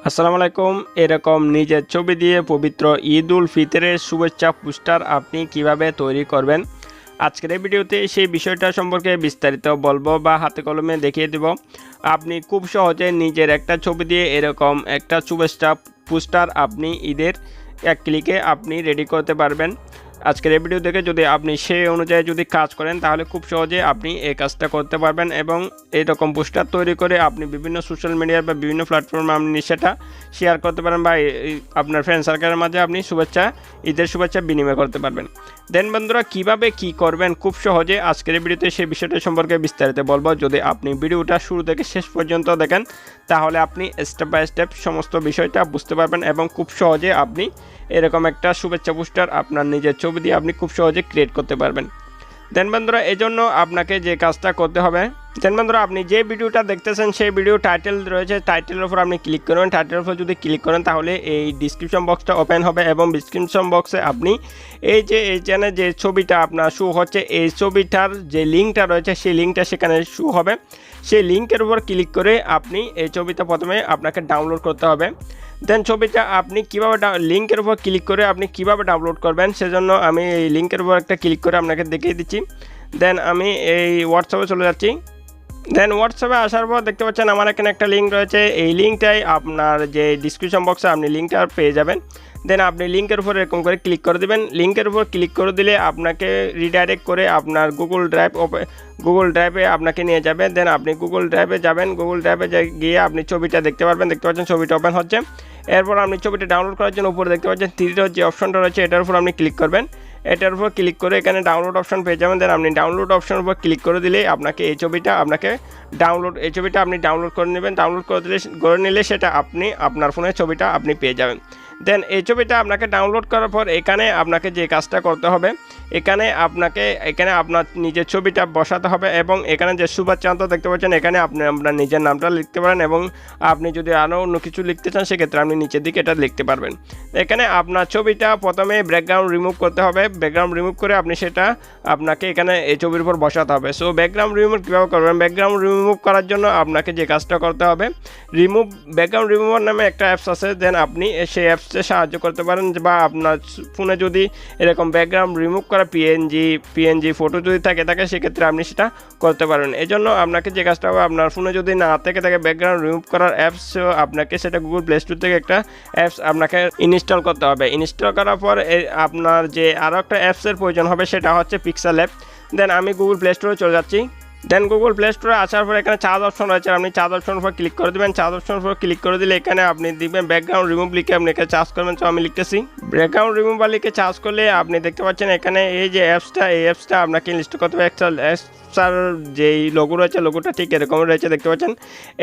আসসালামু আলাইকুম। এরকম নিজের ছবি দিয়ে পবিত্র ঈদ উল ফিতরের শুভেচ্ছা পোস্টার আপনি কীভাবে তৈরি করবেন? আজকের এই ভিডিওতে সেই বিষয়টা সম্পর্কে বিস্তারিত বলব বা হাতে কলমে দেখিয়ে দেব। আপনি খুব সহজে নিজের একটা ছবি দিয়ে এরকম একটা শুভেচ্ছা পোস্টার আপনি ঈদের এক ক্লিকে আপনি রেডি করতে পারবেন। আজকের এই ভিডিও দেখে যদি আপনি সেই অনুযায়ী যদি কাজ করেন, তাহলে খুব সহজে আপনি এই কাজটা করতে পারবেন এবং এইরকম পোস্টার তৈরি করে আপনি বিভিন্ন সোশ্যাল মিডিয়া বা বিভিন্ন প্ল্যাটফর্মে আপনি সেটা শেয়ার করতে পারেন বা আপনার ফ্রেন্ড সার্কেলের মাঝে আপনি শুভেচ্ছা, ঈদের শুভেচ্ছা বিনিময় করতে পারবেন। দেন বন্ধুরা, কীভাবে কি করবেন? খুব সহজে আজকের ভিডিওতে সেই বিষয়টা সম্পর্কে বিস্তারিত বলব। যদি আপনি ভিডিওটা শুরু থেকে শেষ পর্যন্ত দেখেন, তাহলে আপনি স্টেপ বাই স্টেপ সমস্ত বিষয়টা বুঝতে পারবেন এবং খুব সহজে আপনি এরকম একটা শুভেচ্ছা পোস্টার আপনার নিজের ছবি দিয়ে আপনি খুব সহজে ক্রিয়েট করতে পারবেন। দেন বন্ধুরা এই জন্য আপনাকে যে কাজটা করতে হবে, দেন বন্ধুরা, আপনি যে ভিডিওটা দেখতেছেন, সেই ভিডিও টাইটেল রয়েছে টাইটেলের উপর আপনি ক্লিক করবেন টাইটেলের উপর যদি ক্লিক করেন, তাহলে এই ডিসক্রিপশন বক্সটা ওপেন হবে এবং ডিসক্রিপশন বক্সে আপনি এই যে এই চ্যানেল যে ছবিটা আপনার শো হচ্ছে, এই ছবিটার যে লিঙ্কটা রয়েছে, সেই লিঙ্কটা সেখানে শো হবে। সেই লিঙ্কের উপর ক্লিক করে আপনি এই ছবিটা প্রথমে আপনাকে ডাউনলোড করতে হবে। দেন ছবিটা আপনি কীভাবে লিঙ্কের উপর ক্লিক করে আপনি কীভাবে ডাউনলোড করবেন, সেজন্য আমি এই লিঙ্কের উপর একটা ক্লিক করে আপনাকে দেখিয়ে দিচ্ছি। দেন আমি এই হোয়াটসঅ্যাপে চলে যাচ্ছি। দেন হোয়াটসঅ্যাপে আসার পর দেখতে পাচ্ছেন আমার এখানে একটা লিঙ্ক রয়েছে। এই লিঙ্কটাই আপনার যে ডিসক্রিপশন বক্সে আপনি লিঙ্কটা পেয়ে যাবেন। দেন আপনি লিঙ্কের উপর এরকম করে ক্লিক করে দেবেন। লিঙ্কের উপর ক্লিক করে দিলে আপনাকে রিডাইরেক্ট করে আপনার গুগল ড্রাইভ গুগল ড্রাইভে আপনাকে নিয়ে যাবে। দেন আপনি গুগল ড্রাইভে যাবেন। গুগল ড্রাইভে গিয়ে আপনি ছবিটা দেখতে পারবেন। দেখতে পাচ্ছেন ছবিটা ওপেন হচ্ছে। এরপর আপনি ছবিটা ডাউনলোড করার জন্য উপরে দেখতে পাচ্ছেন থ্রিটার যে অপশনটা রয়েছে, এটার উপর আপনি ক্লিক করবেন। এটার উপর ক্লিক করে এখানে ডাউনলোড অপশন পেয়ে যাবেন। দেন আপনি ডাউনলোড অপশনের উপর ক্লিক করে দিলেই আপনাকে এই ছবিটা, আপনাকে ডাউনলোড এই ছবিটা আপনি ডাউনলোড করে নেবেন। ডাউনলোড করে দিলে, করে নিলে সেটা আপনি, আপনার ফোনের ছবিটা আপনি পেয়ে যাবেন। দেন এই ছবিটা আপনাকে ডাউনলোড করার পর এখানে আপনাকে যে কাজটা করতে হবে, এখানে আপনাকে, এখানে আপনার নিজের ছবিটা বসাতে হবে এবং এখানে যে শুভাচান্ত দেখতে পাচ্ছেন, এখানে আপনি আপনার নিজের নামটা লিখতে পারেন এবং আপনি যদি আরও অন্য কিছু লিখতে চান, সেক্ষেত্রে আপনি নিচের দিকে এটা লিখতে পারবেন। এখানে আপনার ছবিটা প্রথমে ব্যাকগ্রাউন্ড রিমুভ করতে হবে। ব্যাকগ্রাউন্ড রিমুভ করে আপনি সেটা আপনাকে এখানে এই ছবির উপর বসাতে হবে। সো ব্যাকগ্রাউন্ড রিমুভ কীভাবে করবেন? ব্যাকগ্রাউন্ড রিমুভ করার জন্য আপনাকে যে কাজটা করতে হবে রিমুভ ব্যাকগ্রাউন্ড রিমুভার নামে একটা অ্যাপস আছে। দেন আপনি সেই অ্যাপসে সাহায্য করতে পারেন বা আপনার ফোনে যদি এরকম ব্যাকগ্রাউন্ড রিমুভ করা পিএনজি পিএনজি ফটো যদি থাকে থাকে, সেক্ষেত্রে আপনি সেটা করতে পারেন। এই জন্য আপনাকে যে কাজটা হবে, আপনার ফোনে যদি না থেকে থাকে ব্যাকগ্রাউন্ড রিমুভ করার অ্যাপস আপনাকে সেটা গুগল প্লে স্টোর থেকে একটা অ্যাপস আপনাকে ইনস্টল করতে হবে। ইনস্টল করার পর আপনার যে আরও একটা অ্যাপসের প্রয়োজন হবে, সেটা হচ্ছে পিক্সেল অ্যাপ দেন আমি গুগল প্লে স্টোরে চলে যাচ্ছি। দেন গুগল প্লে স্টোরে আসার পর এখানে চার্জ অপশন রয়েছে। আপনি চার্জ অপশন উপর ক্লিক করে দেবেন। চার্জ অপশন উপর ক্লিক করে দিলে এখানে আপনি দেখবেন ব্যাকগ্রাউন্ড রিমুভ লিখে আপনি এখানে চার্জ করবেন। তো আমি লিখতেছি। ব্যাকগ্রাউন্ড রিমুভার লিখে চার্জ করলে আপনি দেখতে পাচ্ছেন এখানে এই যে অ্যাপসটা এই অ্যাপসটা আপনাকে ইনস্টল করতে হবে। একটা অ্যাপসটার যেই লোগো রয়েছে লোগোটা ঠিক এরকম রয়েছে, দেখতে পাচ্ছেন।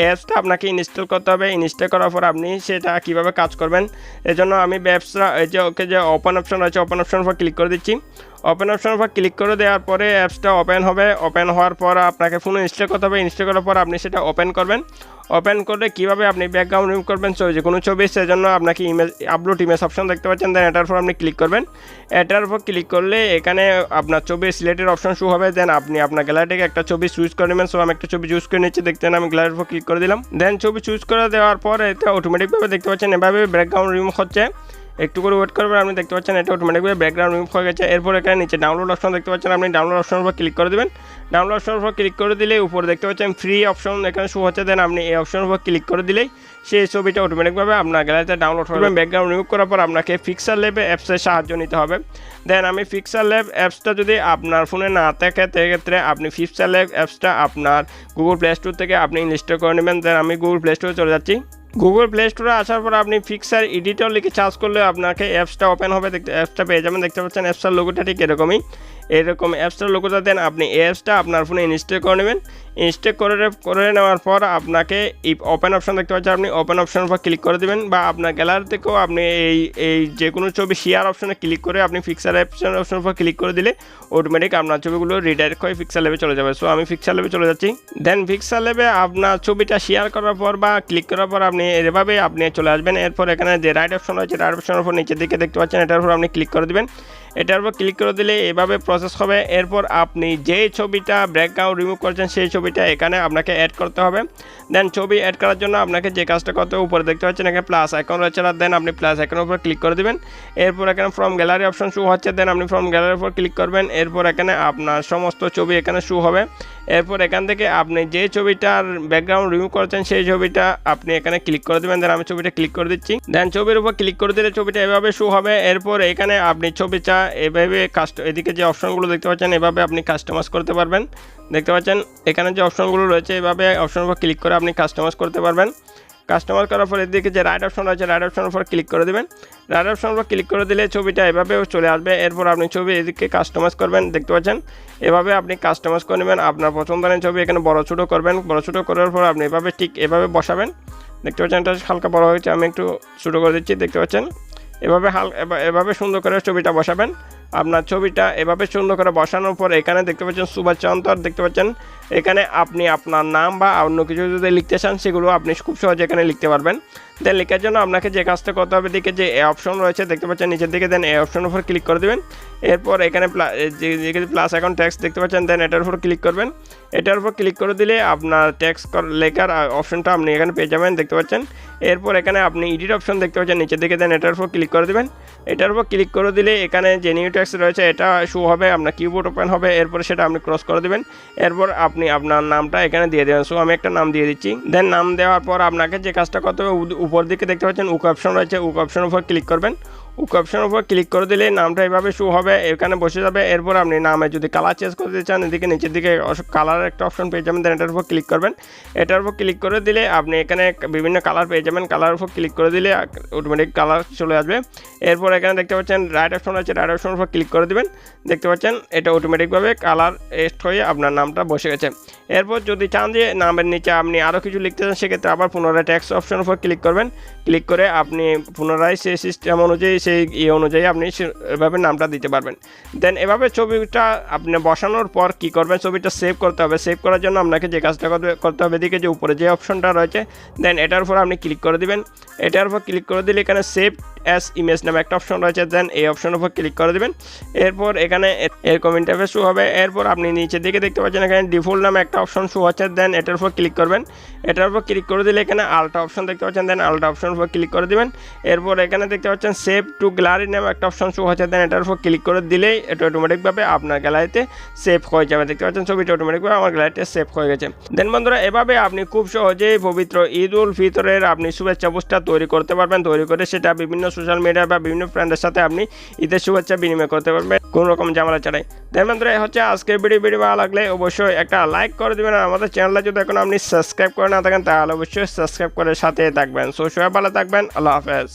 এই অ্যাপসটা আপনাকে ইনস্টল করতে হবে। ইনস্টল করার পর আপনি সেটা কীভাবে কাজ করবেন? এজন্য আমি ব্যবসা এই যে ওকে যে ওপেন অপশন রয়েছে ওপেন অপশন উপর ক্লিক করে দিচ্ছি। ওপেন অপশনের উপর ক্লিক করে দেওয়ার পরে অ্যাপসটা ওপেন হবে। ওপেন হওয়ার পর আপনাকে ফোনে ইনস্টল করতে হবে। ইনস্টল করার পর আপনি সেটা ওপেন করবেন। ওপেন করলে কীভাবে আপনি ব্যাকগ্রাউন্ড রিমুভ করবেন, ছবি যে কোনো ছবি, সেজন্য আপনাকে ইমেজ আপলোড ইমেজ অপশন দেখতে পাচ্ছেন। দেন এটার উপর আপনি ক্লিক করবেন। এটার উপর ক্লিক করলে এখানে আপনার ছবি সিলেক্টের অপশন শু হবে। দেন আপনি আপনার গ্যালারি থেকে একটা ছবি চুজ করে নেবেন। সো আমি একটা ছবি চুজ করে নিচ্ছি। দেখতে আমি গ্যালারির উপর ক্লিক করে দিলাম। দেন ছবি চুজ করে দেওয়ার পর এটা অটোমেটিকভাবে দেখতে পাচ্ছেন। এভাবে ব্যাকগ্রাউন্ড রিমুভ হচ্ছে। একটু করে ওয়েট করবেন আপনি দেখতে পাচ্ছেন এটা অটোমেটিকভাবে ব্যাকগ্রাউন্ড রিমুভ হয়ে গেছে। এরপর এখানে নিচে ডাউনলোড অপশন দেখতে পাচ্ছেন, আপনি ডাউনলোড অপশনের উপর ক্লিক করে দেবেন। ডাউনলোড অপশনের উপর ক্লিক করে দিলে উপরে দেখতে পাচ্ছেন ফ্রি অপশন এখানে শো হচ্ছে দেন আপনি এই অপশনের উপর ক্লিক করে দিলেই সেই ছবিটা অটোমেটিকভাবে আপনার গ্যালারিতে ডাউনলোড হবে ব্যাকগ্রাউন্ড রিমুভ করার পর আপনাকে ফিক্সার ল্যাব অ্যাপসের সাহায্য নিতে হবে। দেন আমি ফিক্সার ল্যাব অ্যাপসটা যদি আপনার ফোনে না থাকে, সেক্ষেত্রে আপনি ফিক্সার ল্যাব অ্যাপসটা আপনার গুগল প্লে স্টোর থেকে আপনি ইনস্টল করে নেবেন। দেন আমি গুগল প্লে স্টোরে চলে যাচ্ছি। গুগল প্লে স্টোরে আসার পর আপনি ফিক্সার এডিটর লিখে চার্জ করলে আপনাকে অ্যাপসটা ওপেন হবে। দেখতে অ্যাপসটা পেয়ে যাবেন। দেখতে পাচ্ছেন অ্যাপসটার লোগোটা ঠিক এরকমই। এরকম অ্যাপসটার লোগোটা দেন, আপনি এই অ্যাপসটা আপনার ফোনে ইনস্টল করে নেবেন। ইনস্টল করে করে নেওয়ার পর আপনাকে এই ওপেন অপশন দেখতে পাচ্ছেন, আপনি ওপেন অপশনের উপর ক্লিক করে দেবেন বা আপনার গ্যালারি থেকেও আপনি এই এই যে কোনো ছবি শেয়ার অপশনে ক্লিক করে আপনি ফিক্সার অপশন অপশনের উপর ক্লিক করে দিলে অটোমেটিক আপনার ছবিগুলো রিডাইরেক্ট হয়ে ফিক্সার লেভে চলে যাবে। সো আমি ফিক্সার লেভে চলে যাচ্ছি। দেন ফিক্সার লেভে আপনার ছবিটা শেয়ার করার পর বা ক্লিক করার পর আপনি এভাবে আপনি চলে আসবেন। এরপর এখানে যে রাইট অপশন রয়েছে রাইট অপশনের উপর নিচের দিকে দেখতে পাচ্ছেন, এটার উপর আপনি ক্লিক করে দেবেন। এটার উপর ক্লিক করে দিলে এভাবে প্রসেস হবে। এরপর আপনি যেই ছবিটা ব্যাকগ্রাউন্ড রিমুভ করছেন, সেই ছবিটা এখানে আপনাকে অ্যাড করতে হবে। দেন ছবি অ্যাড করার জন্য আপনাকে যে কাজটা করতে উপরে দেখতে পাচ্ছেন এখানে প্লাস আইকন রয়েছে আর দেন আপনি প্লাস আইকনের উপর ক্লিক করে দেবেন। এরপর এখানে ফ্রম গ্যালারি অপশন শু হচ্ছে দেন আপনি ফ্রম গ্যালারির উপর ক্লিক করবেন। এরপর এখানে আপনার সমস্ত ছবি এখানে শু হবে। এরপর এখান থেকে আপনি যে ছবিটার ব্যাকগ্রাউন্ড রিমুভ করেছেন, সেই ছবিটা আপনি এখানে ক্লিক করে দেবেন। দেন আমি ছবিটা ক্লিক করে দিচ্ছি। দেন ছবির উপর ক্লিক করে দিলে ছবিটা এভাবে শু হবে। এরপর এখানে আপনি ছবিটা এভাবে কাস্ট এদিকে যে অপশনগুলো দেখতে পাচ্ছেন, এভাবে আপনি কাস্টমাইজ করতে পারবেন। দেখতে পাচ্ছেন, এখানে যে অপশনগুলো রয়েছে, এভাবে অপশনের উপর ক্লিক করে আপনি কাস্টমাইজ করতে পারবেন। কাস্টমার করার পর এদিকে যে রাইট অপশন রয়েছে রাইট অপশনের উপর ক্লিক করে দেবেন। রাইট অপশনের উপর ক্লিক করে দিলে ছবিটা এভাবে চলে আসবে। এরপর আপনি ছবি এদিকে কাস্টমাইজ করবেন, দেখতে পাচ্ছেন। এভাবে আপনি কাস্টমাইজ করে নেবেন। আপনার পছন্দের ছবি এখানে বড় ছোটো করবেন। বড় ছোটো করার পর আপনি এভাবে ঠিক এভাবে বসাবেন। দেখতে পাচ্ছেন, এটা হালকা বড় হয়েছে, আমি একটু ছোটো করে দিচ্ছি, দেখতে পাচ্ছেন। এভাবে হাল এভাবে সুন্দর করে ছবিটা বসাবেন। আপনার ছবিটা এভাবে সুন্দর করে বসানোর পর এখানে দেখতে পাচ্ছেন সুভাষচন্দ্র দেখতে পাচ্ছেন, এখানে আপনি আপনার নাম বা অন্য কিছু যদি লিখতে চান, সেগুলো আপনি খুব সহজে এখানে লিখতে পারবেন। দেন লেখার জন্য আপনাকে যে কাজটা করতে হবে দিকে যে এ অপশন রয়েছে, দেখতে পাচ্ছেন নিচের দিকে দেন এই অপশনের উপর ক্লিক করে দেবেন। এরপর এখানে প্লাস এখন ট্যাক্স দেখতে পাচ্ছেন দেন এটার উপর ক্লিক করবেন। এটার উপর ক্লিক করে দিলে আপনার ট্যাক্স লেখার অপশনটা আপনি এখানে পেয়ে যাবেন, দেখতে পাচ্ছেন। এরপর এখানে আপনি এডিট অপশন দেখতে পাচ্ছেন, নিচের দিকে দেন এটার উপর ক্লিক করে দেবেন। এটার উপর ক্লিক করে দিলে এখানে যে নিউ ট্যাক্স রয়েছে, এটা শু হবে, আপনার কিবোর্ড ওপেন হবে, এরপর সেটা আপনি ক্রস করে দেবেন। এরপর আপনি আপনার নামটা এখানে দিয়ে দেবেন। সো আমি একটা নাম দিয়ে দিচ্ছি। দেন নাম দেওয়ার পর আপনাকে যে কাজটা করতে হবে, উপর দিকে দেখতে পাচ্ছেন উক অপশন রয়েছে উক অপশনের উপর ক্লিক করবেন। উক অপশনের উপর ক্লিক করে দিলে নামটা এভাবে শো হবে, এখানে বসে যাবে। এরপর আপনি নামে যদি কালার চেঞ্জ করতে চান, এদিকে নিচের দিকে কালারের একটা অপশন পেয়ে যাবেন দেন এটার উপর ক্লিক করবেন। এটার উপর ক্লিক করে দিলে আপনি এখানে বিভিন্ন কালার পেয়ে যাবেন। কালার উপর ক্লিক করে দিলে অটোমেটিক কালার চলে আসবে। এরপর এখানে দেখতে পাচ্ছেন রাইট অপশন আছে রাইট অপশনের উপর ক্লিক করে দিবেন। দেখতে পাচ্ছেন এটা অটোমেটিকভাবে কালার এস্ট হয়ে আপনার নামটা বসে গেছে। এরপর যদি চান যে নামের নিচে আপনি আরও কিছু লিখতে চান, সেক্ষেত্রে আবার পুনরায় ট্যাক্স অপশনের উপর ক্লিক করবেন। ক্লিক করে আপনি পুনরায় সেই সিস্টেম অনুযায়ী, সেই ইয়ে অনুযায়ী আপনি এভাবে নামটা দিতে পারবেন। দেন এভাবে ছবিটা আপনি বসানোর পর কি করবেন? ছবিটা সেভ করতে হবে। সেভ করার জন্য আপনাকে যে কাজটা করতে হবে এদিকে যে উপরে যে অপশনটা রয়েছে দেন এটার উপর আপনি ক্লিক করে দিবেন। এটার উপর ক্লিক করে দিলে এখানে সেভ অ্যাস ইমেজ নামে একটা অপশন রয়েছে দেন এই অপশনের উপর ক্লিক করে দেবেন। এরপর এখানে এরকম ইন্টারফেস শো হবে। এরপর আপনি নিচের দিকে দেখতে পাচ্ছেন, এখানে ডিফল্ট নামে একটা অপশন শু হচ্ছে দেন এটার উপর ক্লিক করবেন। এটার উপর ক্লিক করে দিলে এখানে আলটা অপশন দেখতে পাচ্ছেন দেন আলটা অপশনের উপর ক্লিক করে দেবেন। এরপর এখানে দেখতে পাচ্ছেন সেভ টু গ্যালারি নামে একটা অপশন শো হচ্ছে দেন এটার উপর ক্লিক করে দিলেই এটা অটোমেটিকভাবে আপনার গ্যালারিতে সেভ হয়ে যাবে। দেখতে পাচ্ছেন, ছবিটা অটোমেটিকভাবে আমার গ্যালারিতে সেভ হয়ে গেছে। দেন বন্ধুরা, এভাবে আপনি খুব সহজেই পবিত্র ঈদ উল ফিতরের আপনি শুভেচ্ছা পোস্টার তৈরি করতে পারবেন। তৈরি করে সেটা বিভিন্ন সোশ্যাল মিডিয়া বা বিভিন্ন ফ্রেন্ডের সাথে আপনি ঈদের শুভেচ্ছা বিনিময় করতে পারবেন। কোনো রকম ঝামেলা ছাড়াই। তাই বন্ধুরা হচ্ছে আজকে ভিডিও ভিডিও ভালো লাগলে অবশ্যই একটা লাইক করে দেবেন আমাদের চ্যানেলে যদি এখন আপনি সাবস্ক্রাইব করে না থাকেন, তাহলে অবশ্যই সাবস্ক্রাইব করে সাথে থাকবেন। সো সবাই ভালো থাকবেন। আল্লাহ হাফেজ।